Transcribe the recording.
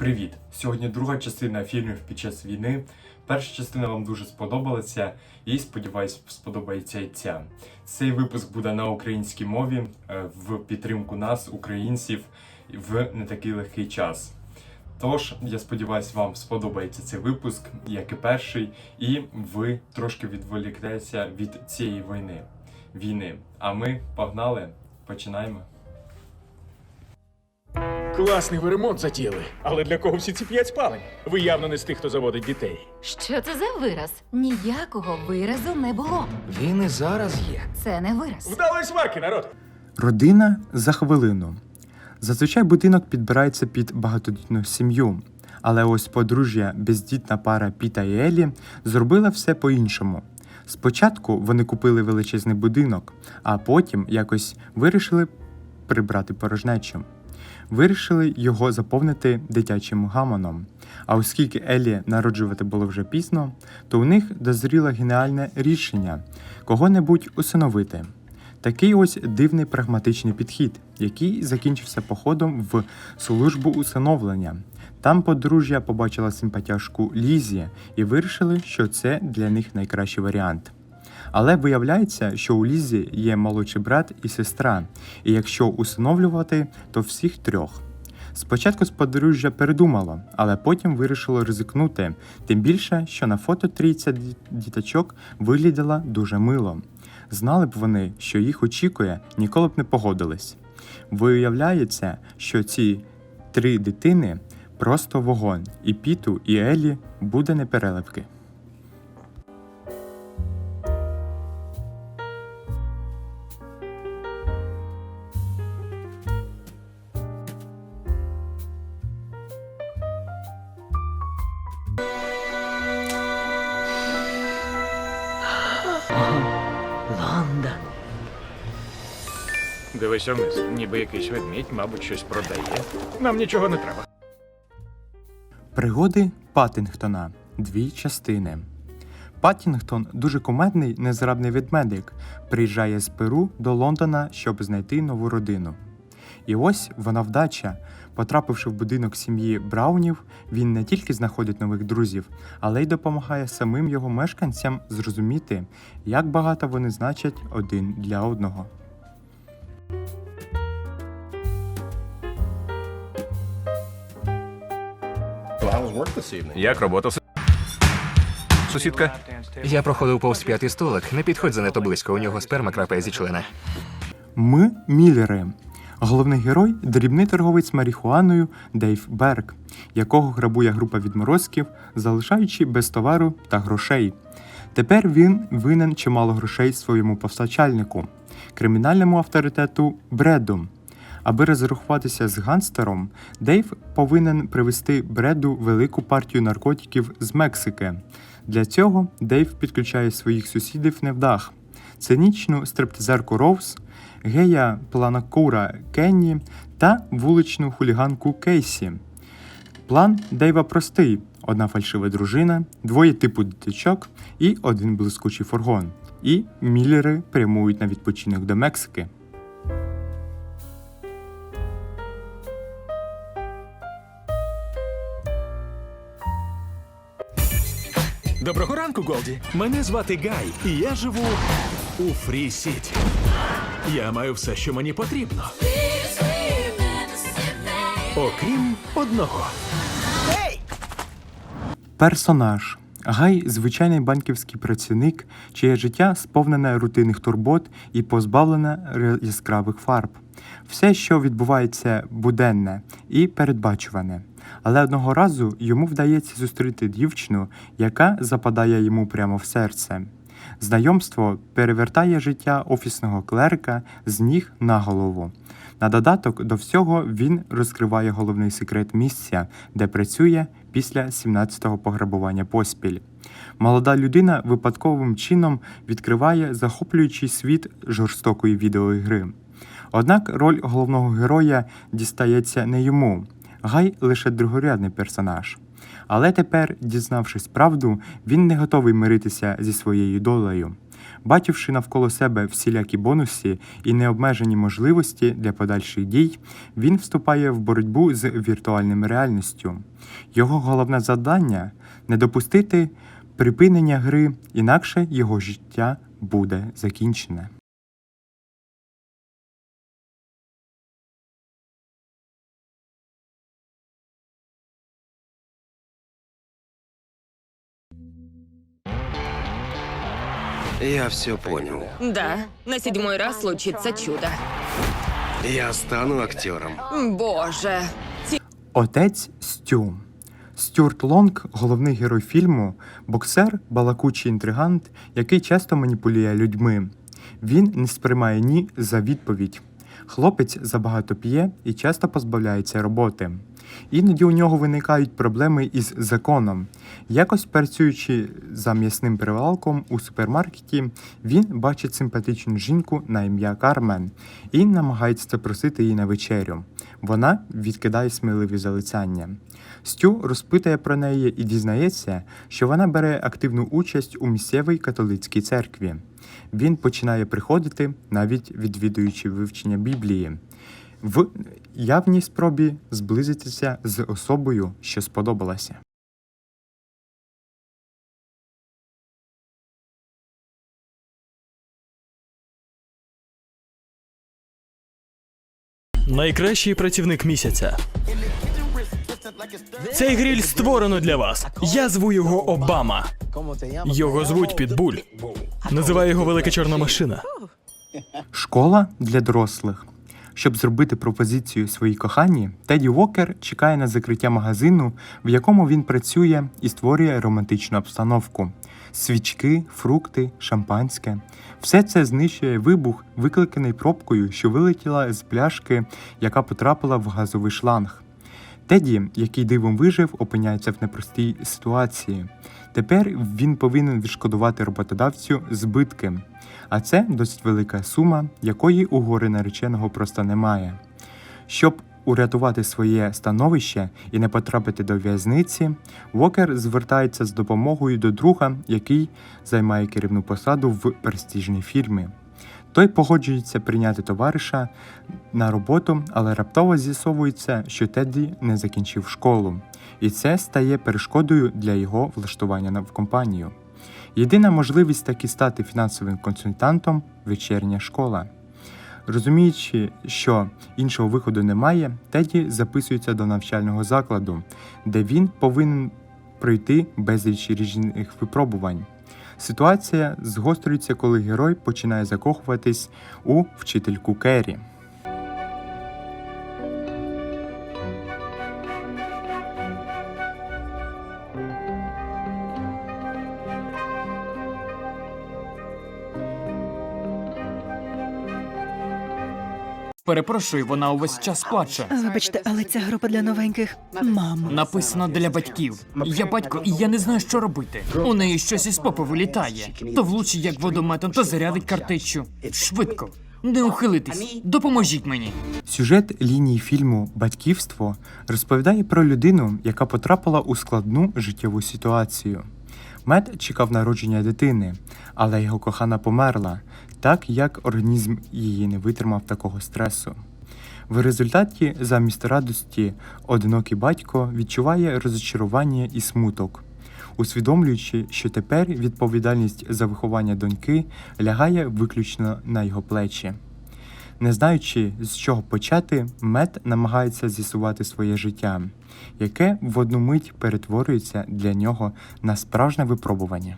Привіт! Сьогодні друга частина фільмів під час війни. Перша частина вам дуже сподобалася і сподіваюсь, сподобається і ця. Цей випуск буде на українській мові е, в підтримку нас, українців, в не такий легкий час. Тож, я сподіваюся, вам сподобається цей випуск, як і перший, і ви трошки відволіктеся від цієї війни. війни. А ми погнали, починаємо. Класний ви ремонт затіяли. Але для кого всі ці п'ять спалень? Ви явно не з тих, хто заводить дітей. Що це за вираз? Ніякого виразу не було. Він і зараз є. Це не вираз. Вдалої сварки, народ! Родина за хвилину. Зазвичай будинок підбирається під багатодітну сім'ю. Але ось подружжя бездітна пара Піта і Елі зробила все по-іншому. Спочатку вони купили величезний будинок, а потім якось вирішили прибрати порожнечу. Вирішили його заповнити дитячим гамоном. А оскільки Елі народжувати було вже пізно, то у них дозріло геніальне рішення кого-небудь усиновити. Такий ось дивний прагматичний підхід, який закінчився походом в службу усиновлення. Там подружжя побачила симпатяшку Лізі і вирішили, що це для них найкращий варіант. Але виявляється, що у Лізі є молодший брат і сестра, і якщо усиновлювати, то всіх трьох. Спочатку з подружжя передумало, але потім вирішило ризикнути, тим більше, що на фото трійця діточок виглядала дуже мило. Знали б вони, що їх очікує, ніколи б не погодились. Виявляється, що ці три дитини просто вогонь, і Піту, і Елі буде не Дивися вниз, ніби якийсь ведмідь, мабуть, щось продає. Нам нічого не треба. Пригоди Паттінгтона. Дві частини. Паттінгтон дуже кумедний, незрабний ведмедик. Приїжджає з Перу до Лондона, щоб знайти нову родину. І ось вона вдача. Потрапивши в будинок сім'ї Браунів, він не тільки знаходить нових друзів, але й допомагає самим його мешканцям зрозуміти, як багато вони значать один для одного. Як робота? Сусідка? Я проходив повз п'ятий столик. Не підходь занадто близько, у нього сперма крапає зі члена. Ми Міллери. Головний герой дрібний торговець марихуаною Дейв Берг, якого грабує група відморозків, залишаючи без товару та грошей. Тепер він винен чимало грошей своєму постачальнику, кримінальному авторитету Бреду. Аби розрахуватися з гангстером, Дейв повинен привезти Бреду велику партію наркотиків з Мексики. Для цього Дейв підключає своїх сусідів невдах, цинічну стриптизерку Роуз, гея планакура Кенні та вуличну хуліганку Кейсі. План Дейва простий: одна фальшива дружина, двоє типу дитячок і один блискучий фургон. І міллери прямують на відпочинок до Мексики. Доброго ранку, Голді. Мене звати Гай, і я живу у Фрі Сіті. Я маю все, що мені потрібно. Окрім одного. Персонаж Гай звичайний банківський працівник, чиє життя сповнене рутинних турбот і позбавлене яскравих фарб. Все, що відбувається буденне і передбачуване. Але одного разу йому вдається зустріти дівчину, яка западає йому прямо в серце. Знайомство перевертає життя офісного клерка з ніг на голову. На додаток до всього він розкриває головний секрет місця, де працює після 17-го пограбування поспіль. Молода людина випадковим чином відкриває захоплюючий світ жорстокої відеоігри. Однак роль головного героя дістається не йому. Гай лише другорядний персонаж. Але тепер, дізнавшись правду, він не готовий миритися зі своєю долею. Бачивши навколо себе всілякі бонуси і необмежені можливості для подальших дій, він вступає в боротьбу з віртуальною реальністю. Його головне завдання не допустити припинення гри, інакше його життя буде закінчене. Я все понял. Да, на седьмой раз случится чудо. Я стану актером. Боже. Отець Стю. Стюарт Лонг, головний герой фільму, боксер, балакучий інтригант, який часто маніпулює людьми. Він не сприймає ні за відповідь. Хлопець забагато п'є і часто позбавляється роботи. Іноді у нього виникають проблеми із законом. Якось працюючи за м'ясним прилавком у супермаркеті, він бачить симпатичну жінку на ім'я Кармен і намагається запросити її на вечерю. Вона відкидає сміливі залицяння. Стю розпитує про неї і дізнається, що вона бере активну участь у місцевій католицькій церкві. Він починає приходити, навіть відвідуючи вивчення Біблії, в явній спробі зблизитися з особою, що сподобалася. Найкращий працівник місяця. Цей гриль створено для вас. Я зву його Обама. Його звуть Підбуль. Називаю його велика чорна машина. Школа для дорослих. Щоб зробити пропозицію своїй коханій, Теді Уокер чекає на закриття магазину, в якому він працює і створює романтичну обстановку. Свічки, фрукти, шампанське. Все це знищує вибух, викликаний пробкою, що вилетіла з пляшки, яка потрапила в газовий шланг. Теді, який дивом вижив, опиняється в непростій ситуації. Тепер він повинен відшкодувати роботодавцю збитки, а це досить велика сума, якої у гори нареченого просто немає. Щоб урятувати своє становище і не потрапити до в'язниці, Вокер звертається з допомогою до друга, який займає керівну посаду в престижній фірмі. Той погоджується прийняти товариша на роботу, але раптово з'ясовується, що Тедді не закінчив школу, і це стає перешкодою для його влаштування в компанію. Єдина можливість таки стати фінансовим консультантом вечірня школа. Розуміючи, що іншого виходу немає, Теді записується до навчального закладу, де він повинен пройти безліч різних випробувань. Ситуація згострюється, коли герой починає закохуватись у вчительку Керрі. Перепрошую, вона увесь час плаче. Вибачте, але ця група для новеньких мам. Написано для батьків. Я батько, і я не знаю, що робити. У неї щось із попи вилітає. То влучить як водометом, то зарядить картечю. Швидко. Не ухилитись. Допоможіть мені. Сюжет лінії фільму Батьківство розповідає про людину, яка потрапила у складну життєву ситуацію. Мед чекав народження дитини, але його кохана померла, так як організм її не витримав такого стресу. В результаті, замість радості, одинокий батько відчуває розчарування і смуток, усвідомлюючи, що тепер відповідальність за виховання доньки лягає виключно на його плечі. Не знаючи, з чого почати, Мет намагається з'ясувати своє життя, яке в одну мить перетворюється для нього на справжнє випробування.